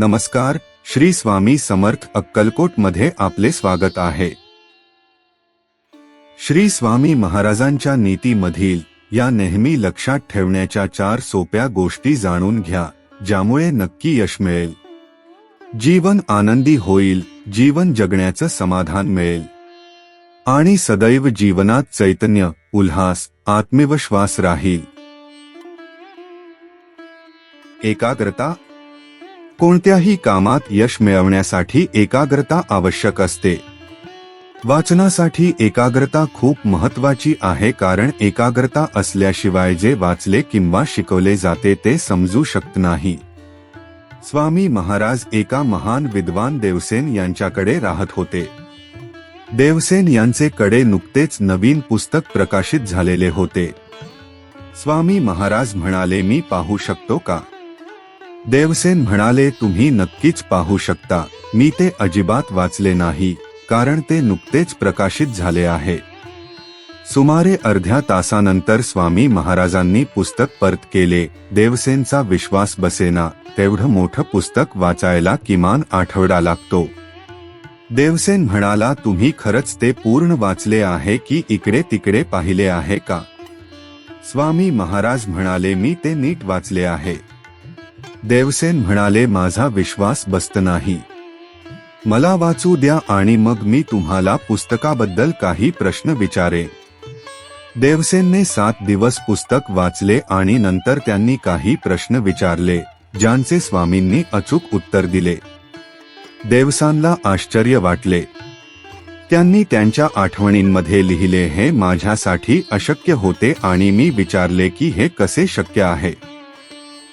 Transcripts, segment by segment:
नमस्कार श्री स्वामी समर्थ अक्कलकोटमध्ये आपले स्वागत आहे. श्री स्वामी महाराजांच्या नीतीमधील या नेहमी लक्षात ठेवण्याच्या चार सोप्या गोष्टी जाणून घ्या ज्यामुळे नक्की यश मिळेल. जीवन आनंदी होईल जीवन जगण्याचं समाधान मिळेल. आणि सदैव जीवनात चैतन्य उल्हास आत्मविश्वास राहील. एकाग्रता कोणत्याही कामात यश मिळवण्यासाठी एकाग्रता आवश्यक असते. वाचनासाठी एकाग्रता खूप महत्वाची आहे कारण एकाग्रता असल्याशिवाय जे वाचले किंवा शिकवले जाते ते समजू शकत नाही. स्वामी महाराज एका महान विद्वान देवसेन यांच्याकडे राहत होते. देवसेन यांचे कडे नुकतेच नवीन पुस्तक प्रकाशित झालेले होते. स्वामी महाराज म्हणाले मी पाहू शकतो का? देवसेन म्हणाले तुम्ही नक्कीच पाहू शकता. मी ते अजिबात वाचले नाही कारण ते नुकतेच प्रकाशित झाले आहे. सुमारे अर्ध्या तासानंतर स्वामी महाराजांनी पुस्तक परत केले. देवसेनचा विश्वास बसेना तेवढं मोठं पुस्तक वाचायला किमान आठवडा लागतो. देवसेन म्हणाला तुम्ही खरंच ते पूर्ण वाचले आहे की इकडे तिकडे पाहिले आहे का? स्वामी महाराज म्हणाले मी ते नीट वाचले आहे. देवसेन म्हणाले माझा विश्वास बसत नाही. मला वाचू द्या आणि मग मी तुम्हाला पुस्तकाबद्दल काही प्रश्न विचारे देवसेनने सात दिवस पुस्तक वाचले आणि नंतर त्यांनी काही प्रश्न विचारले ज्यांचे स्वामींनी अचूक उत्तर दिले. देवसांना आश्चर्य वाटले. त्यांनी त्यांच्या आठवणींमध्ये लिहिले हे माझ्यासाठी अशक्य होते आणि मी विचारले की हे कसे शक्य आहे?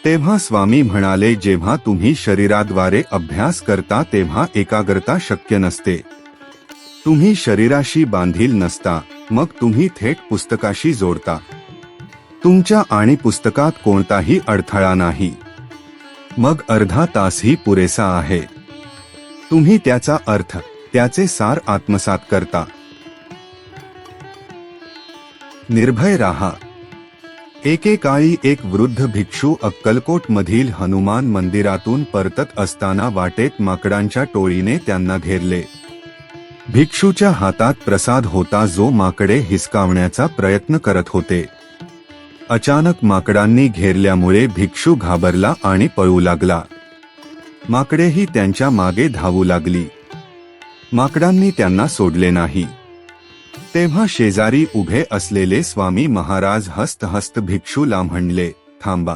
तेव्हा स्वामी म्हणाले जेव्हा तुम्ही शरीराद्वारे अभ्यास करता तेव्हा एकाग्रता शक्य नसते. तुम्ही शरीराशी बांधील नसता मग तुम्ही थेट पुस्तकाशी जोडता. तुमच्या आणि पुस्तकात कोणताही अडथळा नाही. मग अर्धा तासही पुरेसा आहे. तुम्ही त्याचा अर्थ त्याचे सार आत्मसात करता. निर्भय राहा. एकेकाळी एक वृद्ध भिक्षू अक्कलकोट मधील हनुमान मंदिरातून परतत असताना वाटेत माकडांच्या टोळीने त्यांना घेरले. भिक्षूच्या हातात प्रसाद होता जो माकडे हिसकावण्याचा प्रयत्न करत होते. अचानक माकडांनी घेरल्यामुळे भिक्षू घाबरला आणि पळू लागला. माकडेही त्यांच्या मागे धावू लागली. माकडांनी त्यांना सोडले नाही. तेव्हा शेजारी उभे असलेले स्वामी महाराज हस्त हस्त भिक्षूला म्हणले थांबा.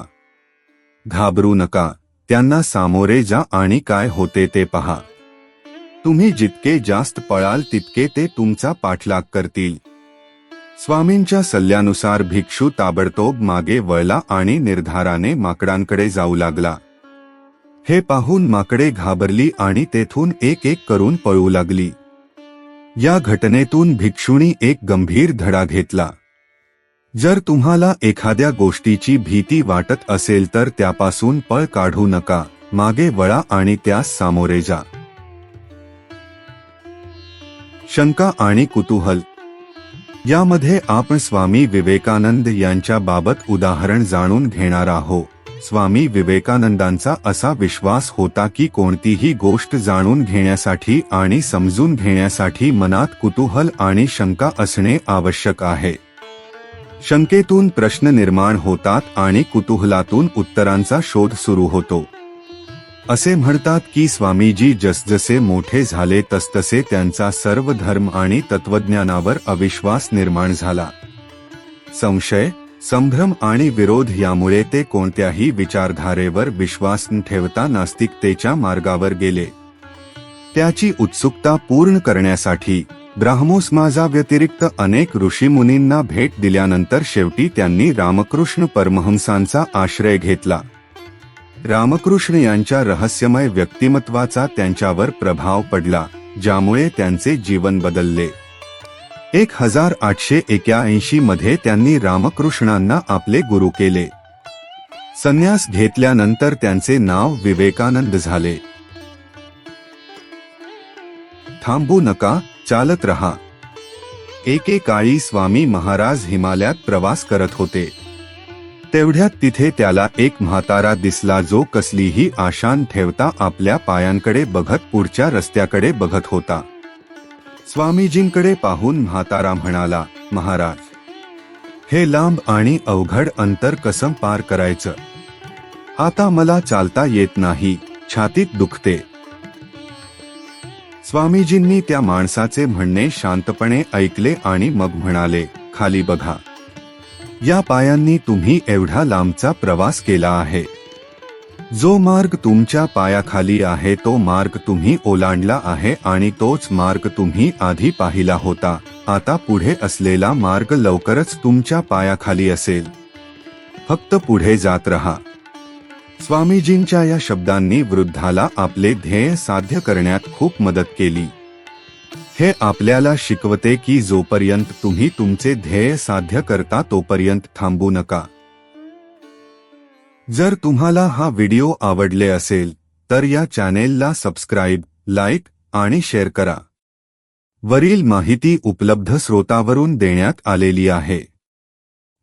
घाबरू नका. त्यांना सामोरे जा आणि काय होते ते पहा. तुम्ही जितके जास्त पळाल तितके ते तुमचा पाठलाग करतील. स्वामींच्या सल्ल्यानुसार भिक्षू ताबडतोब मागे वळला आणि निर्धाराने माकडांकडे जाऊ लागला. हे पाहून माकडे घाबरली आणि तेथून एक एक करून पळू लागली. या घटनेतून भिक्षुणी एक गंभीर धडा घेतला. जर तुम्हाला एखाद्या गोष्टीची भीती वाटत असेल तर त्यापासून पळ काढू नका मागे वळा आणि त्यास सामोरे जा. शंका आणि कुतूहल. यामध्ये आपण स्वामी विवेकानंद यांच्या बाबत उदाहरण जाणून घेणार आहोत. स्वामी विवेकानंदांचा असा विश्वास होता की कोणतीही गोष्ट जाणून घेण्यासाठी आणि समजून घेण्यासाठी मनात कुतूहल आणि शंका असणे आवश्यक आहे. शंकेतून प्रश्न निर्माण होतात आणि कुतूहलातून उत्तरांचा शोध सुरू होतो. असे म्हणतात की स्वामीजी जसजसे मोठे झाले तसतसे त्यांचा सर्व धर्म आणि तत्वज्ञानावर अविश्वास निर्माण झाला. संशय संभ्रम आणि विरोध यामुळे ते कोणत्याही विचारधारेवर विश्वास न ठेवता नास्तिकतेच्या मार्गावर गेले. त्याची उत्सुकता पूर्ण करण्यासाठी ब्राह्मोस व्यतिरिक्त अनेक ऋषीमुनींना भेट दिल्यानंतर शेवटी त्यांनी रामकृष्ण परमहंसांचा आश्रय घेतला. रामकृष्ण यांच्या रहस्यमय व्यक्तिमत्वाचा त्यांच्यावर प्रभाव पडला ज्यामुळे त्यांचे जीवन बदलले. एक हजार आठशे एक्याऐंशी मध्ये त्यांनी रामकृष्णांना आपले गुरु केले. संन्यास घेतल्यानंतर त्यांचे नाव विवेकानंद झाले. थांबू नका चालत रहा. एकेकाळी स्वामी महाराज हिमालयात प्रवास करत होते. तेवढ्यात तिथे त्याला एक म्हातारा दिसला जो कसलीही आशान ठेवता आपल्या पायांकडे बघत पुढच्या रस्त्याकडे बघत होता. स्वामीजींकडे पाहून म्हातारा म्हणाला महाराज हे लांब आणि अवघड अंतर कसं पार करायचं? आता मला चालता येत नाही छातीत दुखते. स्वामीजींनी त्या माणसाचे म्हणणे शांतपणे ऐकले आणि मग म्हणाले खाली बघा. या पायांनी तुम्ही एवढा लांबचा प्रवास केला आहे. जो मार्ग तुमच्या पायाखाली आहे तो मार्ग तुम्ही ओलांडला आहे आणि तोच मार्ग तुम्ही आधी पाहिला होता. आता पुढे असलेला मार्ग लवकरच तुमच्या पायाखाली असेल. फक्त पुढे जात रहा. स्वामीजींच्या या शब्दांनी वृद्धाला आपले ध्येय साध्य करण्यात खूप मदत केली. हे आपल्याला शिकवते की जोपर्यंत तुम्ही तुमचे ध्येय साध्य करता तोपर्यंत थांबू नका. जर तुम्हाला हा व्हिडिओ आवडले असेल तर या चॅनेलला सबस्क्राईब लाईक आणि शेअर करा. वरील माहिती उपलब्ध स्रोतावरून देण्यात आलेली आहे.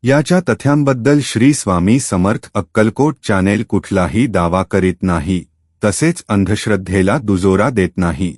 याच्या तथ्यांबद्दल श्री स्वामी समर्थ अक्कलकोट चॅनेल कुठलाही दावा करीत नाही तसेच अंधश्रद्धेला दुजोरा देत नाही.